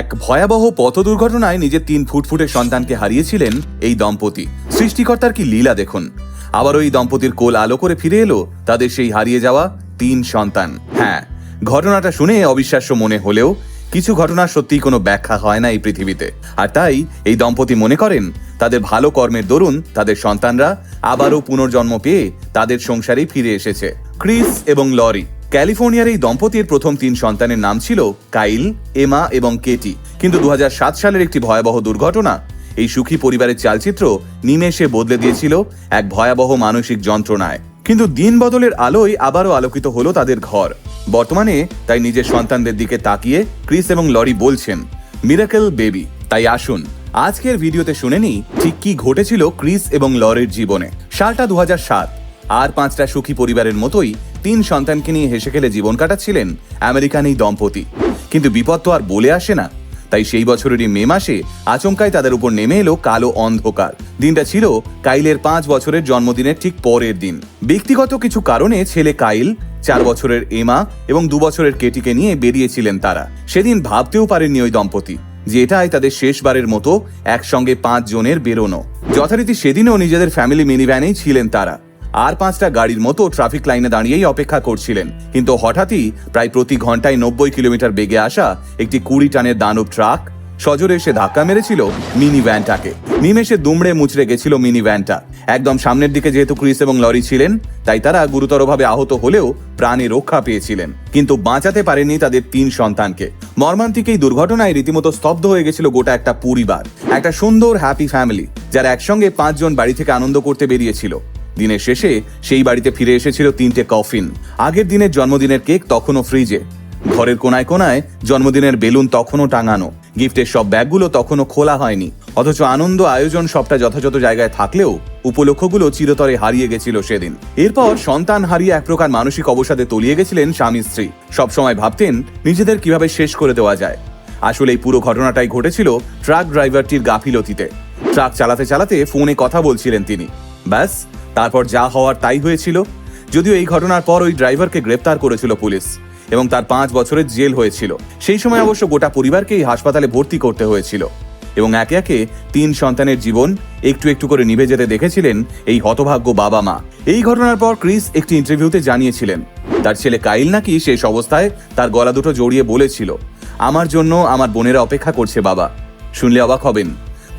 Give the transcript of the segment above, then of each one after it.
এক ভয়াবহ পথ দুর্ঘটনায় নিজের তিন ফুটফুটে সন্তানকে হারিয়েছিলেন এই দম্পতি। সৃষ্টিকর্তার কি লীলা দেখুন। আবারও এই দম্পতির কোল আলো করে ফিরে এলো তাদের সেই হারিয়ে যাওয়া তিন সন্তান। হ্যাঁ ঘটনাটা শুনে অবিশ্বাস্য মনে হলেও কিছু ঘটনা সত্যিই কোনো ব্যাখ্যা হয় না এই পৃথিবীতে। আর তাই এই দম্পতি মনে করেন, তাদের ভালো কর্মের দরুন তাদের সন্তানরা আবারও পুনর্জন্ম পেয়ে তাদের সংসারেই ফিরে এসেছে। ক্রিস এবং লরি। ক্যালিফোর্নিয়ার এই দম্পতির প্রথম তিন সন্তানের নাম ছিল কাইল, এমা এবং কেটি। কিন্তু দুহাজার সাত সালের একটি ভয়াবহ দুর্ঘটনা, এই সুখী পরিবারের চালচিত্র নিমেষে বদলে দিয়েছিল এক ভয়াবহ মানসিক যন্ত্রণায়। কিন্তু দিন বদলের আলোয় আবারও আলোকিত হলো তাদের ঘর। বর্তমানে তাই নিজের সন্তানদের দিকে তাকিয়ে ক্রিস এবং লরি বলছেন, মিরাকেল বেবি, তাই আসুন। আজকের ভিডিওতে শুনে নিই ঠিক কি ঘটেছিল ক্রিস এবং লরির জীবনে। সালটা দু হাজার সাত, আর পাঁচটা সুখী পরিবারের মতোই তিন সন্তানকে নিয়ে হেসে খেলে জীবন কাটাচ্ছিলেন আমেরিকান এই দম্পতি। কিন্তু বিপদ তো আর বলে আসে না। তাই সেই বছরেরই মে মাসে আচমকায় তাদের উপর নেমে এলো কালো অন্ধকার। দিনটা ছিল কাইলের পাঁচ বছরের জন্মদিনের ঠিক পরের দিন। ব্যক্তিগত কিছু কারণে ছেলে কাইল, চার বছরের এমা এবং দু বছরের কেটিকে নিয়ে বেরিয়েছিলেন তারা। সেদিন ভাবতেও পারেননি ওই দম্পতি যে এটাই তাদের শেষবারের মতো একসঙ্গে পাঁচ জনের বেরোনো। যথারীতি সেদিনও নিজেদের ফ্যামিলি মিনিভ্যানেই ছিলেন তারা। আর পাঁচটা গাড়ির মতো ট্রাফিক লাইনে দাঁড়িয়েই অপেক্ষা করছিলেন। কিন্তু হঠাৎই প্রায় প্রতি ঘন্টায় নব্বই কিলোমিটার বেগে আসা একটি কুড়ি টানের দানব ট্রাক সজোরে এসে ধাক্কা মেরেছিল মিনি ভ্যানটাকে নিমেষে দুমড়ে মুচড়ে গেছিল মিনি ভ্যানটা একদম সামনের দিকে যেহেতু ক্রিস এবং লরি ছিলেন, তাই তারা গুরুতরভাবে আহত হলেও প্রাণে রক্ষা পেয়েছিলেন। কিন্তু বাঁচাতে পারেনি তাদের তিন সন্তানকে। মর্মান্তিক এই দুর্ঘটনায় রীতিমতো স্তব্ধ হয়ে গেছিল গোটা একটা পরিবার। একটা সুন্দর হ্যাপি ফ্যামিলি যারা একসঙ্গে পাঁচজন বাড়ি থেকে আনন্দ করতে বেরিয়েছিল। দিনের শেষে সেই বাড়িতে ফিরে এসেছিল তিনটে কফিন। আগের দিনের জন্মদিনের কেক তখনও ফ্রিজে। ঘরের কোনায় কোনায় জন্মদিনের বেলুন তখনও টাঙানো। গিফটের সব ব্যাগগুলো তখনও খোলা হয়নি। অথচ আনন্দ আয়োজন সবটা যথাযথ জায়গায় থাকলেও উপলক্ষগুলো চিরতরে হারিয়ে গেছিল সেদিন। এরপর সন্তান হারিয়ে এক প্রকার মানসিক অবসাদে তলিয়ে গেছিলেন স্বামী স্ত্রী। সবসময় ভাবতেন নিজেদের কীভাবে শেষ করে দেওয়া যায়। আসলে এই পুরো ঘটনাটাই ঘটেছিল ট্রাক ড্রাইভারটির গাফিলতিতে। ট্রাক চালাতে চালাতে ফোনে কথা বলছিলেন তিনি। ব্যাস তারপর যা হওয়ার তাই হয়েছিল। যদিও এই ঘটনার পর ওই ড্রাইভারকে গ্রেপ্তার করেছিল পুলিশ এবং তার পাঁচ বছরের জেল হয়েছিল। সেই সময় অবশ্য গোটা পরিবারকেই হাসপাতালে ভর্তি করতে হয়েছিল এবং একে একে তিন সন্তানের জীবন একটু একটু করে নিভে যেতে দেখেছিলেন এই হতভাগ্য বাবা মা। এই ঘটনার পর ক্রিস একটি ইন্টারভিউতে জানিয়েছিলেন, তার ছেলে কাইল নাকি শেষ অবস্থায় তার গলা দুটো জড়িয়ে বলেছিল, আমার জন্য আমার বোনেরা অপেক্ষা করছে বাবা। শুনলে অবাক হবেন।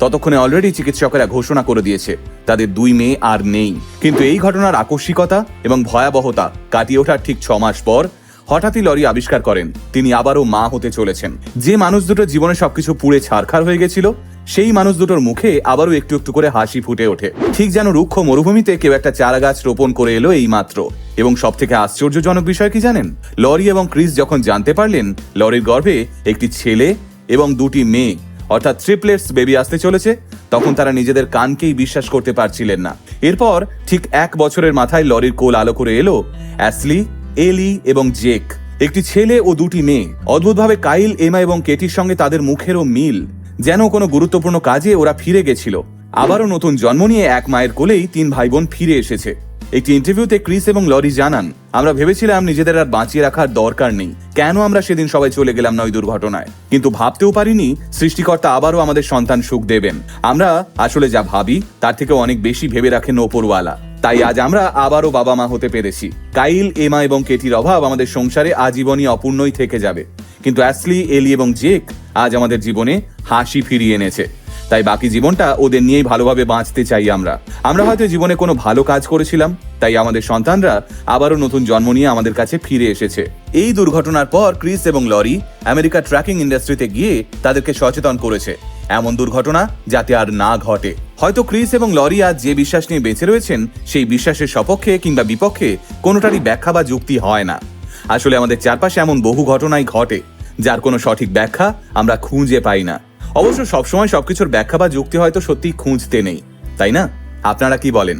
ততক্ষণে অলরেডি চিকিৎসকেরা ঘোষণা করে দিয়েছে, তাদের দুই মেয়ে আর নেই। কিন্তু এই ঘটনার আকস্মিকতা এবং ভয়াবহতা কাটিয়ে ওঠার ঠিক ছ মাস পর হঠাৎই লরি আবিষ্কার করেন, তিনি আবারও মা হতে চলেছেন। যে মানুষ দুটোর জীবনে সবকিছু পুড়ে ছারখার হয়ে গেছিল, সেই মানুষ দুটোর মুখে আবারও একটু একটু করে হাসি ফুটে ওঠে। ঠিক যেন রুক্ষ মরুভূমিতে কেউ একটা চারা গাছ রোপণ করে এলো এই মাত্র এবং সব থেকে আশ্চর্যজনক বিষয় কি জানেন? লরি এবং ক্রিস যখন জানতে পারলেন, লরির গর্ভে একটি ছেলে এবং দুটি মেয়ে অর্থাৎ ট্রিপলেটস বেবি আসতে চলেছে, তখন তারা নিজেদের কানকেই বিশ্বাস করতে পারছিলেন না। এরপর ঠিক এক বছরের মাথায় লরির কোল আলো করে এলো অ্যাসলি, এলি এবং জেক। একটি ছেলে ও দুটি মেয়ে। অদ্ভুতভাবে কাইল, এমা এবং কেটির সঙ্গে তাদের মুখেরও মিল। যেন কোনো গুরুত্বপূর্ণ কাজে ওরা ফিরে গেছিল। আবারও নতুন জন্ম নিয়ে এক মায়ের কোলেই তিন ভাই বোন ফিরে এসেছে। একটি ইন্টারভিউতে ক্রিস এবং লরি জানান, আমরা ভেবেছিলাম নিজেদের আর বাঁচিয়ে রাখার দরকার নেই। কেন আমরা সেদিন সবাই চলে গেলাম না ওই দুর্ঘটনায়? কিন্তু ভাবতেও পারিনি সৃষ্টিকর্তা আবারও আমাদের সন্তান সুখ দেবেন। আমরা আসলে যা ভাবি, তার থেকে অনেক বেশি ভেবে রাখেন ওপরওয়ালা। তাই আজ আমরা আবারও বাবা মা হতে পেরেছি। কাইল, এমা এবং কেটির অভাব আমাদের সংসারে আজীবনই অপূর্ণই থেকে যাবে। কিন্তু অ্যাসলি, এলি এবং জেক আজ আমাদের জীবনে হাসি ফিরিয়ে এনেছে। তাই বাকি জীবনটা ওদের নিয়েই ভালোভাবে বাঁচতে চাই আমরা। আমরা হয়তো জীবনে কোনো ভালো কাজ করেছিলাম, তাই আমাদের সন্তানরা আবারও নতুন জন্ম নিয়ে আমাদের কাছে ফিরে এসেছে। এই দুর্ঘটনার পর ক্রিস এবং লরি আমেরিকা ট্র্যাকিং ইন্ডাস্ট্রিতে গিয়ে তাদেরকে সচেতন করেছে। এমন দুর্ঘটনা যাতে আর না ঘটে। হয়তো ক্রিস এবং লরি আজ যে বিশ্বাস নিয়ে বেঁচে রয়েছেন, সেই বিশ্বাসের সপক্ষে কিংবা বিপক্ষে কোনোটারই ব্যাখ্যা বা যুক্তি হয় না। আসলে আমাদের চারপাশে এমন বহু ঘটনাই ঘটে, যার কোনো সঠিক ব্যাখ্যা আমরা খুঁজে পাই না। অবশ্য সবসময় সবকিছুর ব্যাখ্যা বা যুক্তি হয়তো সত্যি খুঁজতে নেই, তাই না? আপনারা কি বলেন?